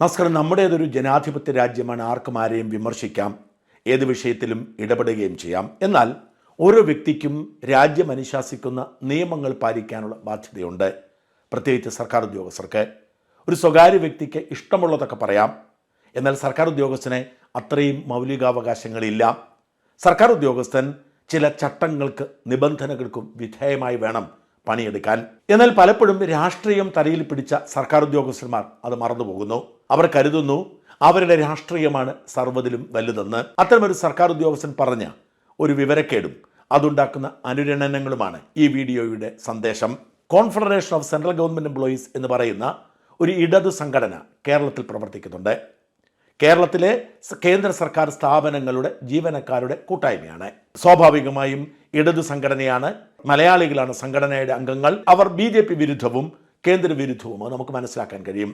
നമസ്കാരം. നമ്മുടേതൊരു ജനാധിപത്യ രാജ്യമാണ് ആർക്കും ആരെയും വിമർശിക്കാം. ഏത് വിഷയത്തിലും ഇടപെടുകയും ചെയ്യാം. എന്നാൽ ഓരോ വ്യക്തിക്കും രാജ്യം അനുശാസിക്കുന്ന നിയമങ്ങൾ പാലിക്കാനുള്ള ബാധ്യതയുണ്ട്. പ്രത്യേകിച്ച് സർക്കാർ ഉദ്യോഗസ്ഥർക്ക്. ഒരു സ്വകാര്യ വ്യക്തിക്ക് ഇഷ്ടമുള്ളതൊക്കെ പറയാം. എന്നാൽ സർക്കാർ ഉദ്യോഗസ്ഥനെ അത്രയും മൗലികാവകാശങ്ങളില്ല. സർക്കാർ ഉദ്യോഗസ്ഥൻ ചില ചട്ടങ്ങൾക്ക് നിബന്ധനകൾക്കും വിധേയമായി വേണം പണിയെടുക്കാൻ. എന്നാൽ പലപ്പോഴും രാഷ്ട്രീയം തലയിൽ പിടിച്ച സർക്കാർ ഉദ്യോഗസ്ഥന്മാർ അത് മറന്നുപോകുന്നു. അവർ കരുതുന്നു അവരുടെ രാഷ്ട്രീയമാണ് സർവതിലും വലുതെന്ന് അത്തരമൊരു സർക്കാർ ഉദ്യോഗസ്ഥൻ പറഞ്ഞ ഒരു വിവരക്കേടും അതുണ്ടാക്കുന്ന അനുരണനങ്ങളുമാണ് ഈ വീഡിയോയുടെ സന്ദേശം. Confederation of central government employees എന്ന് പറയുന്ന ഒരു ഇടതു സംഘടന കേരളത്തിൽ പ്രവർത്തിക്കുന്നുണ്ട്. കേരളത്തിലെ കേന്ദ്ര സർക്കാർ സ്ഥാപനങ്ങളുടെ ജീവനക്കാരുടെ കൂട്ടായ്മയാണ്. സ്വാഭാവികമായും ഇടതു സംഘടനയാണ് മലയാളികളാണ് സംഘടനയുടെ അംഗങ്ങൾ. അവർ ബി വിരുദ്ധവും കേന്ദ്ര വിരുദ്ധവും നമുക്ക് മനസ്സിലാക്കാൻ കഴിയും.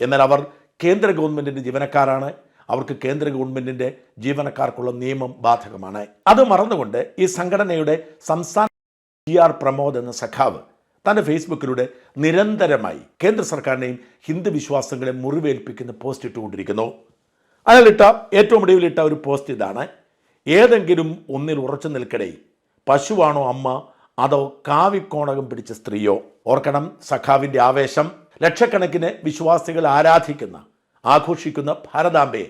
എന്നാൽ അവർ കേന്ദ്ര ഗവൺമെന്റിന്റെ ജീവനക്കാരാണ്. അവർക്ക് കേന്ദ്ര ഗവൺമെന്റിന്റെ ജീവനക്കാർക്കുള്ള നിയമം ബാധകമാണ്. അത് മറന്നുകൊണ്ട് ഈ സംഘടനയുടെ സംസ്ഥാന ജി ആർ പ്രമോദ് എന്ന സഖാവ് തന്റെ ഫേസ്ബുക്കിലൂടെ നിരന്തരമായി കേന്ദ്ര സർക്കാരിനെയും ഹിന്ദു വിശ്വാസങ്ങളെ മുറിവേൽപ്പിക്കുന്ന പോസ്റ്റ് ഇട്ടുകൊണ്ടിരിക്കുന്നു. അയാളിട്ട ഏറ്റവും ഒടുവിലിട്ട ഒരു പോസ്റ്റ് ഇതാണ്. ഏതെങ്കിലും ഒന്നിൽ ഉറച്ചു നിൽക്കടേ പശുവാണോ അമ്മ അതോ കാവിക്കോണകം പിടിച്ച സ്ത്രീയോ? ഓർക്കണം സഖാവിന്റെ ആവേശം. ലക്ഷക്കണക്കിന് വിശ്വാസികൾ ആരാധിക്കുന്ന ആഘോഷിക്കുന്ന ഭാരതാംബയെ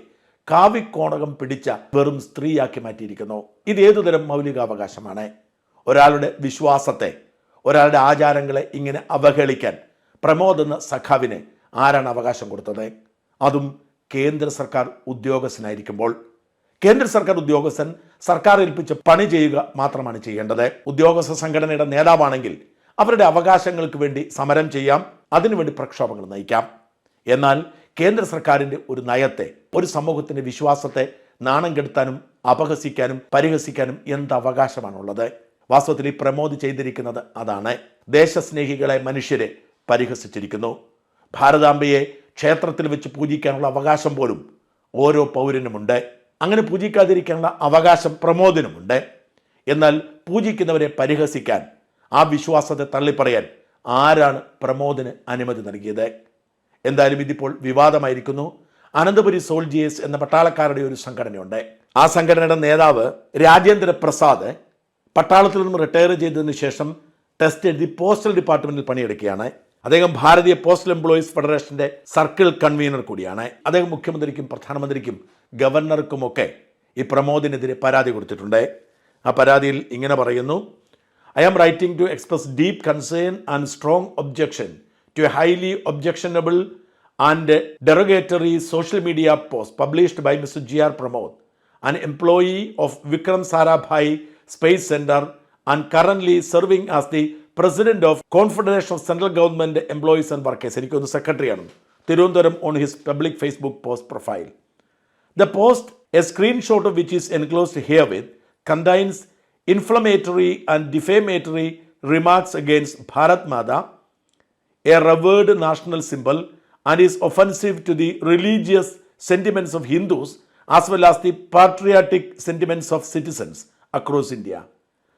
കാവിക്കോണകം പിടിച്ച വെറും സ്ത്രീയാക്കി മാറ്റിയിരിക്കുന്നു. ഇത് ഏതുതരം മൗലികാവകാശമാണ്? ഒരാളുടെ വിശ്വാസത്തെ ഒരാളുടെ ആചാരങ്ങളെ ഇങ്ങനെ അവഹേളിക്കാൻ പ്രമോദ് എന്ന സഖാവിന് ആരാണ് അവകാശം കൊടുത്തത്? അതും കേന്ദ്ര സർക്കാർ ഉദ്യോഗസ്ഥനായിരിക്കുമ്പോൾ. കേന്ദ്ര സർക്കാർ ഉദ്യോഗസ്ഥൻ സർക്കാർ ഏൽപ്പിച്ച പണി ചെയ്യുക മാത്രമാണ് ചെയ്യേണ്ടത്. ഉദ്യോഗസ്ഥ സംഘടനയുടെ നേതാവാണെങ്കിൽ അവരുടെ അവകാശങ്ങൾക്ക് വേണ്ടി സമരം ചെയ്യാം അതിനുവേണ്ടി പ്രക്ഷോഭങ്ങൾ നയിക്കാം. എന്നാൽ കേന്ദ്ര സർക്കാരിന്റെ ഒരു നയത്തെ ഒരു സമൂഹത്തിന്റെ വിശ്വാസത്തെ നാണം കെടുത്താനും അപഹസിക്കാനും പരിഹസിക്കാനും എന്ത് അവകാശമാണുള്ളത്? വാസ്തവത്തിൽ ഈ പ്രമോദ് ചെയ്തിരിക്കുന്നത് അതാണ്. ദേശസ്നേഹികളെ മനുഷ്യരെ പരിഹസിച്ചിരിക്കുന്നു. ഭാരതാംബയെ ക്ഷേത്രത്തിൽ വെച്ച് പൂജിക്കാനുള്ള അവകാശം പോലും ഓരോ പൗരനുമുണ്ട്. അങ്ങനെ പൂജിക്കാതിരിക്കാനുള്ള അവകാശം പ്രമോദിനുമുണ്ട്. എന്നാൽ പൂജിക്കുന്നവരെ പരിഹസിക്കാൻ ആ വിശ്വാസത്തെ തള്ളിപ്പറയാൻ ആരാണ് പ്രമോദിന് അനുമതി നൽകിയത്? എന്തായാലും ഇതിപ്പോൾ വിവാദമായിരിക്കുന്നു. അനന്തപുരി സോൾജിയേഴ്സ് എന്ന പട്ടാളക്കാരുടെ ഒരു സംഘടനയുണ്ട്. ആ സംഘടനയുടെ നേതാവ് രാജേന്ദ്ര പ്രസാദ് പട്ടാളത്തിൽ നിന്നും റിട്ടയർ ചെയ്തതിന് ശേഷം ടെസ്റ്റ് എഴുതി പോസ്റ്റൽ ഡിപ്പാർട്ട്മെന്റിൽ പണിയെടുക്കുകയാണ്. അദ്ദേഹം ഭാരതീയ പോസ്റ്റൽ എംപ്ലോയീസ് ഫെഡറേഷന്റെ സർക്കിൾ കൺവീനർ കൂടിയാണ്. അദ്ദേഹം മുഖ്യമന്ത്രിക്കും പ്രധാനമന്ത്രിക്കും ഗവർണർക്കുമൊക്കെ ഈ പ്രമോദിനെതിരെ പരാതി കൊടുത്തിട്ടുണ്ട്. ആ പരാതിയിൽ ഇങ്ങനെ പറയുന്നു I am writing to express deep concern and strong objection To a highly objectionable and derogatory social media post published by mister G R Pramod an employee of Vikram Sarabhai Space Center and currently serving as the president of Confederation of Central Government Employees and Workers. എനിക്കൊന്ന് സെക്രട്ടറിയാണ് Thiruvananthapuram on his public Facebook post profile The post, a screenshot of which is enclosed herewith, contains inflammatory and defamatory remarks against Bharat Mata, a revered national symbol, and is offensive to the religious sentiments of Hindus as well as the patriotic sentiments of citizens across India.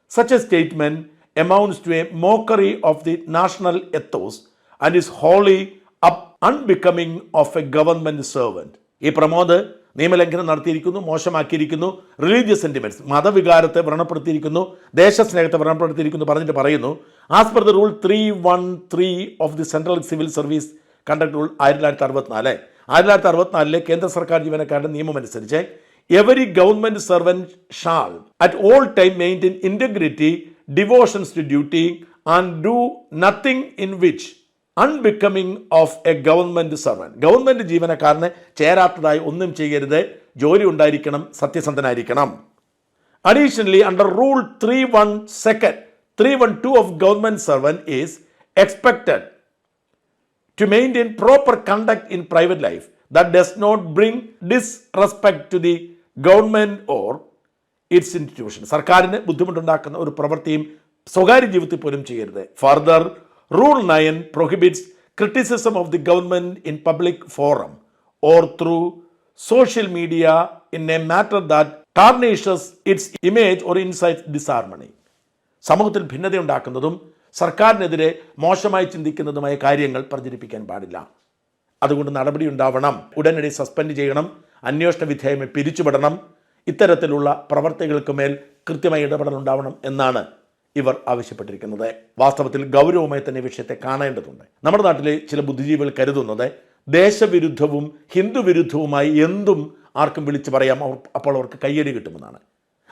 Such a statement amounts to a mockery of the national ethos and is wholly up unbecoming of a government servant. ഈ പ്രമോദ് നിയമലംഘനം നടത്തിയിരിക്കുന്നു മോശമാക്കിയിരിക്കുന്നു religious sentiments മതവികാരത്തെ വ്രണപ്പെടുത്തിയിരിക്കുന്നു ദേശസ്നേഹത്തെ വ്രണപ്പെടുത്തിയിരിക്കുന്നു പറഞ്ഞിട്ട് പറയുന്നു. As per the rule three one three of the central civil service conduct rule ആയിരത്തി തൊള്ളായിരത്തി അറുപത്തിനാല് ആയിരത്തി തൊള്ളായിരത്തി അറുപത്തിനാലിലെ കേന്ദ്ര സർക്കാർ ജീവനക്കാരുടെ നിയമം അനുസരിച്ച് every government servant shall at all time maintain integrity devotions to duty and do nothing in which unbecoming of a government servant government ജീവനക്കാരന് ചേരാത്തതായി ഒന്നും ചെയ്യരുത് ജോലി ഉണ്ടായിരിക്കണം സത്യസന്ധനായിരിക്കണം Additionally, under Rule 3.1 second, 3.12 of government servant is expected to maintain proper conduct in private life that does not bring disrespect to the government or its institution. സർക്കാരിന് ബുദ്ധിമുട്ടുണ്ടാക്കുന്ന ഒരു പ്രവൃത്തിയും സ്വകാര്യ ജീവിതത്തിൽ പോലും ചെയ്യരുത് further rule nine prohibits criticism of the government in public forum or through social media in a matter that tarnishes its image or incite disharmony സമൂഹത്തിൽ ഭിന്നതയുണ്ടാക്കുന്നതും സർക്കാരിനെതിരെ മോശമായി ചിന്തിക്കുന്നതുമായ കാര്യങ്ങൾ പ്രചരിപ്പിക്കാൻ പാടില്ല. അതുകൊണ്ട് നടപടി ഉണ്ടാവണം ഉടനടി സസ്പെൻഡ് ചെയ്യണം. അന്വേഷണ വിധേയമെ പിരിച്ചുവിടണം. ഇത്തരത്തിലുള്ള പ്രവർത്തികൾക്ക് മേൽ കൃത്യമായി ഇടപെടൽ ഉണ്ടാവണം എന്നാണ് ഇവർ ആവശ്യപ്പെട്ടിരിക്കുന്നത്. വാസ്തവത്തിൽ ഗൗരവമായി തന്നെ വിഷയത്തെ കാണേണ്ടതുണ്ട്. നമ്മുടെ നാട്ടിലെ ചില ബുദ്ധിജീവികൾ കരുതുന്നത് ദേശവിരുദ്ധവും ഹിന്ദുവിരുദ്ധവുമായി എന്തും ആർക്കും വിളിച്ചു പറയാം അപ്പോൾ അവർക്ക് കയ്യടി കിട്ടുമെന്നാണ്.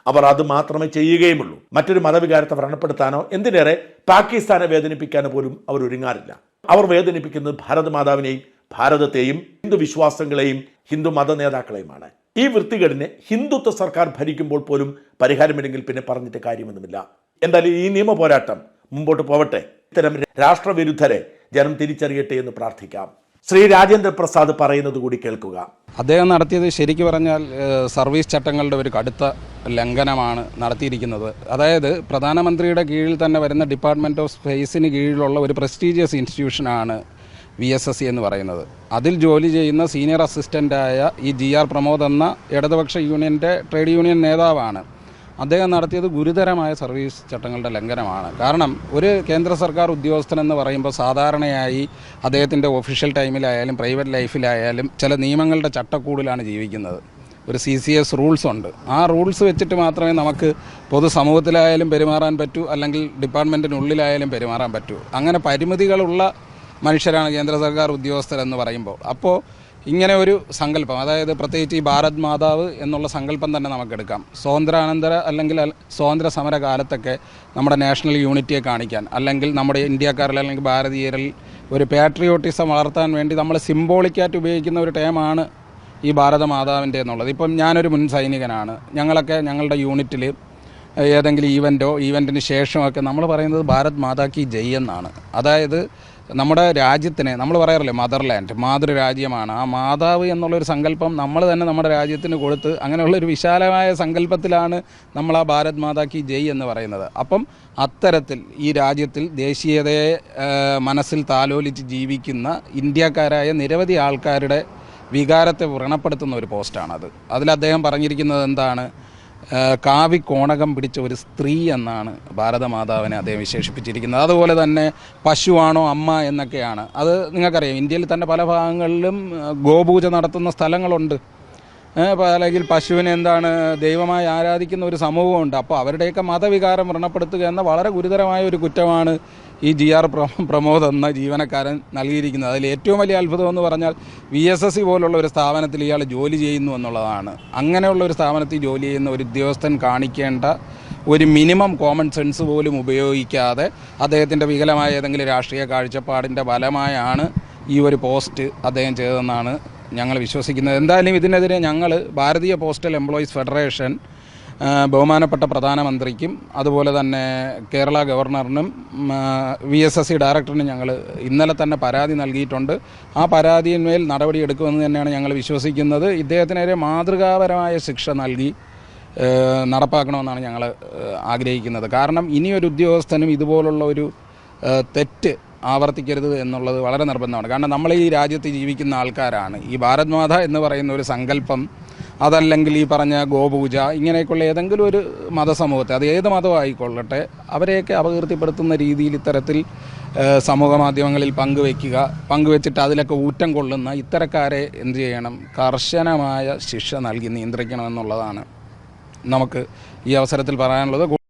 അവർ അത് മാത്രമേ ചെയ്യുകയുമുള്ളൂ. മറ്റൊരു മതവികാരത്തെ വ്രണപ്പെടുത്താനോ എന്തിനേറെ പാകിസ്ഥാനെ വേദനിപ്പിക്കാനോ പോലും അവർ ഒരുങ്ങാറില്ല. അവർ വേദനിപ്പിക്കുന്നത് ഭാരത മാതാവിനെയും ഭാരതത്തെയും ഹിന്ദു വിശ്വാസങ്ങളെയും ഹിന്ദു മത നേതാക്കളെയുമാണ്. ഈ വൃത്തികേടിനെ ഹിന്ദുത്വ സർക്കാർ ഭരിക്കുമ്പോൾ പോലും പരിഹാരമില്ലെങ്കിൽ പിന്നെ പറഞ്ഞിട്ട് കാര്യമൊന്നുമില്ല. എന്തായാലും ഈ നിയമ പോരാട്ടം മുമ്പോട്ട് പോവട്ടെ. ഇത്തരം രാഷ്ട്രവിരുദ്ധരെ ജനം തിരിച്ചറിയട്ടെ എന്ന് പ്രാർത്ഥിക്കാം. ശ്രീ രാജേന്ദ്ര പ്രസാദ് പറയുന്നത് കൂടി കേൾക്കുക. അദ്ദേഹം നടത്തിയത് ശരിക്കു പറഞ്ഞാൽ സർവീസ് ചട്ടങ്ങളുടെ ഒരു കടുത്ത ലംഘനമാണ് നടത്തിയിരിക്കുന്നത്. അതായത് പ്രധാനമന്ത്രിയുടെ കീഴിൽ തന്നെ വരുന്ന ഡിപ്പാർട്ട്മെന്റ് ഓഫ് സ്പേസിന് കീഴിലുള്ള ഒരു പ്രസ്റ്റീജിയസ് ഇൻസ്റ്റിറ്റ്യൂഷനാണ് വി എസ് എസ് സി എന്ന് പറയുന്നത്. അതിൽ ജോലി ചെയ്യുന്ന സീനിയർ അസിസ്റ്റന്റായ ഈ ജി ആർ പ്രമോദ് എന്ന ഇടതുപക്ഷ യൂണിയന്റെ ട്രേഡ് യൂണിയൻ നേതാവാണ്. അദ്ദേഹം നടത്തിയത് ഗുരുതരമായ സർവീസ് ചട്ടങ്ങളുടെ ലംഘനമാണ്. കാരണം ഒരു കേന്ദ്ര സർക്കാർ ഉദ്യോഗസ്ഥൻ എന്ന് പറയുമ്പോൾ സാധാരണയായി അദ്ദേഹത്തിന്റെ ഒഫീഷ്യൽ ടൈമിലായാലും പ്രൈവറ്റ് ലൈഫിലായാലും ചില നിയമങ്ങളുടെ ചട്ടക്കൂടിലാണ് ജീവിക്കുന്നത്. ഒരു സി സി എസ് റൂൾസ് ഉണ്ട്. ആ റൂൾസ് വെച്ചിട്ട് മാത്രമേ നമുക്ക് പൊതുസമൂഹത്തിലായാലും പെരുമാറാൻ പറ്റൂ അല്ലെങ്കിൽ ഡിപ്പാർട്ട്മെന്റിനുള്ളിലായാലും പെരുമാറാൻ പറ്റൂ. അങ്ങനെ പരിമിതികളുള്ള മനുഷ്യരാണ് കേന്ദ്ര സർക്കാർ ഉദ്യോഗസ്ഥരെന്ന് പറയുമ്പോൾ. അപ്പോൾ ഇങ്ങനെ ഒരു സങ്കല്പം അതായത് പ്രത്യേകിച്ച് ഈ ഭാരത് മാതാവ് എന്നുള്ള സങ്കല്പം തന്നെ നമുക്കെടുക്കാം. സ്വാതന്ത്ര്യാനന്തര അല്ലെങ്കിൽ സ്വാതന്ത്ര്യ സമര കാലത്തൊക്കെ നമ്മുടെ നാഷണൽ യൂണിറ്റിയെ കാണിക്കാൻ അല്ലെങ്കിൽ നമ്മുടെ ഇന്ത്യക്കാരിൽ അല്ലെങ്കിൽ ഭാരതീയരിൽ ഒരു പാട്രിയോട്ടിസം വളർത്താൻ വേണ്ടി നമ്മൾ സിംബോളിക്കായിട്ട് ഉപയോഗിക്കുന്ന ഒരു ടേമാണ് ഈ ഭാരത മാതാവിന്റെ എന്നുള്ളത്. ഇപ്പം ഞാനൊരു മുൻ സൈനികനാണ്. ഞങ്ങളൊക്കെ ഞങ്ങളുടെ യൂണിറ്റിൽ ഏതെങ്കിലും ഈവന്റോ ഈവന്റിന് ശേഷമൊക്കെ നമ്മൾ പറയുന്നത് ഭാരത് മാതാ ജയ് എന്നാണ്. അതായത് നമ്മുടെ രാജ്യത്തിന് നമ്മൾ പറയാറില്ലേ മദർലാൻഡ് മാതൃരാജ്യമാണ്. ആ മാതാവ് എന്നുള്ളൊരു സങ്കല്പം നമ്മൾ തന്നെ നമ്മുടെ രാജ്യത്തിന് കൊടുത്ത് അങ്ങനെയുള്ളൊരു വിശാലമായ സങ്കല്പത്തിലാണ് നമ്മൾ ആ ഭാരത് മാതാ കി ജയ് എന്ന് പറയുന്നത്. അപ്പം അത്തരത്തിൽ ഈ രാജ്യത്തിൽ ദേശീയതയെ മനസ്സിൽ താലോലിച്ച് ജീവിക്കുന്ന ഇന്ത്യക്കാരായ നിരവധി ആൾക്കാരുടെ വികാരത്തെ വ്രണപ്പെടുത്തുന്ന ഒരു പോസ്റ്റാണത്. അതിൽ അദ്ദേഹം പറഞ്ഞിരിക്കുന്നത് എന്താണ്? കാവി കോണകം പിടിച്ച ഒരു സ്ത്രീ എന്നാണ് ഭാരതമാതാവിനെ അദ്ദേഹം വിശേഷിപ്പിച്ചിരിക്കുന്നത്. അതുപോലെ തന്നെ പശുവാണോ അമ്മ എന്നൊക്കെയാണ്. അത് നിങ്ങൾക്കറിയാം ഇന്ത്യയിൽ തന്നെ പല ഭാഗങ്ങളിലും ഗോപൂജ നടത്തുന്ന സ്ഥലങ്ങളുണ്ട്. അല്ലെങ്കിൽ പശുവിനെ എന്താണ് ദൈവമായി ആരാധിക്കുന്ന ഒരു സമൂഹമുണ്ട്. അപ്പോൾ അവരുടെയൊക്കെ മതവികാരം വ്രണപ്പെടുത്തുക എന്ന വളരെ ഗുരുതരമായ ഒരു കുറ്റമാണ് ഈ ജി ആർ പ്രമോദ് എന്ന ജീവനക്കാരൻ നൽകിയിരിക്കുന്നത്. അതിൽ ഏറ്റവും വലിയ അത്ഭുതം എന്ന് പറഞ്ഞാൽ വി എസ് എസ് സി പോലുള്ള ഒരു സ്ഥാപനത്തിൽ ഇയാൾ ജോലി ചെയ്യുന്നു എന്നുള്ളതാണ്. അങ്ങനെയുള്ള ഒരു സ്ഥാപനത്തിൽ ജോലി ചെയ്യുന്ന ഒരു ഉദ്യോഗസ്ഥൻ കാണിക്കേണ്ട ഒരു മിനിമം കോമൺ സെൻസ് പോലും ഉപയോഗിക്കാതെ അദ്ദേഹത്തിന്റെ വികലമായ ഏതെങ്കിലും രാഷ്ട്രീയ കാഴ്ചപ്പാടിന്റെ ഫലമായാണ് ഈ ഒരു പോസ്റ്റ് അദ്ദേഹം ചെയ്തതെന്നാണ് ഞങ്ങൾ വിശ്വസിക്കുന്നത്. എന്തായാലും ഇതിനെതിരെ ഞങ്ങൾ ഭാരതീയ പോസ്റ്റൽ എംപ്ലോയീസ് ഫെഡറേഷൻ ബഹുമാനപ്പെട്ട പ്രധാനമന്ത്രിക്കും അതുപോലെ തന്നെ കേരള ഗവർണറിനും വി എസ് എസ് സി ഡയറക്ടറിനും ഞങ്ങൾ ഇന്നലെ തന്നെ പരാതി നൽകിയിട്ടുണ്ട്. ആ പരാതിയിന്മേൽ നടപടിയെടുക്കുമെന്ന് തന്നെയാണ് ഞങ്ങൾ വിശ്വസിക്കുന്നത്. ഇദ്ദേഹത്തിനെതിരെ മാതൃകാപരമായ ശിക്ഷ നൽകി നടപ്പാക്കണമെന്നാണ് ഞങ്ങൾ ആഗ്രഹിക്കുന്നത്. കാരണം ഇനിയൊരു ഉദ്യോഗസ്ഥനും ഇതുപോലുള്ള ഒരു തെറ്റ് ആവർത്തിക്കരുത് എന്നുള്ളത് വളരെ നിർബന്ധമാണ്. കാരണം നമ്മൾ ഈ രാജ്യത്ത് ജീവിക്കുന്ന ആൾക്കാരാണ്. ഈ ഭാരത് മാത എന്ന് പറയുന്ന ഒരു സങ്കല്പം അതല്ലെങ്കിൽ ഈ പറഞ്ഞ ഗോപൂജ ഇങ്ങനെയൊക്കെയുള്ള ഏതെങ്കിലും ഒരു മതസമൂഹത്തെ അത് ഏത് മതമായിക്കൊള്ളട്ടെ അവരെയൊക്കെ അപകീർത്തിപ്പെടുത്തുന്ന രീതിയിൽ ഇത്തരത്തിൽ സമൂഹ മാധ്യമങ്ങളിൽ പങ്കുവയ്ക്കുക പങ്കുവെച്ചിട്ട് അതിലൊക്കെ ഊറ്റം കൊള്ളുന്ന ഇത്തരക്കാരെ എന്ത് ചെയ്യണം? കർശനമായ ശിക്ഷ നൽകി നിയന്ത്രിക്കണമെന്നുള്ളതാണ് നമുക്ക് ഈ അവസരത്തിൽ പറയാനുള്ളത്.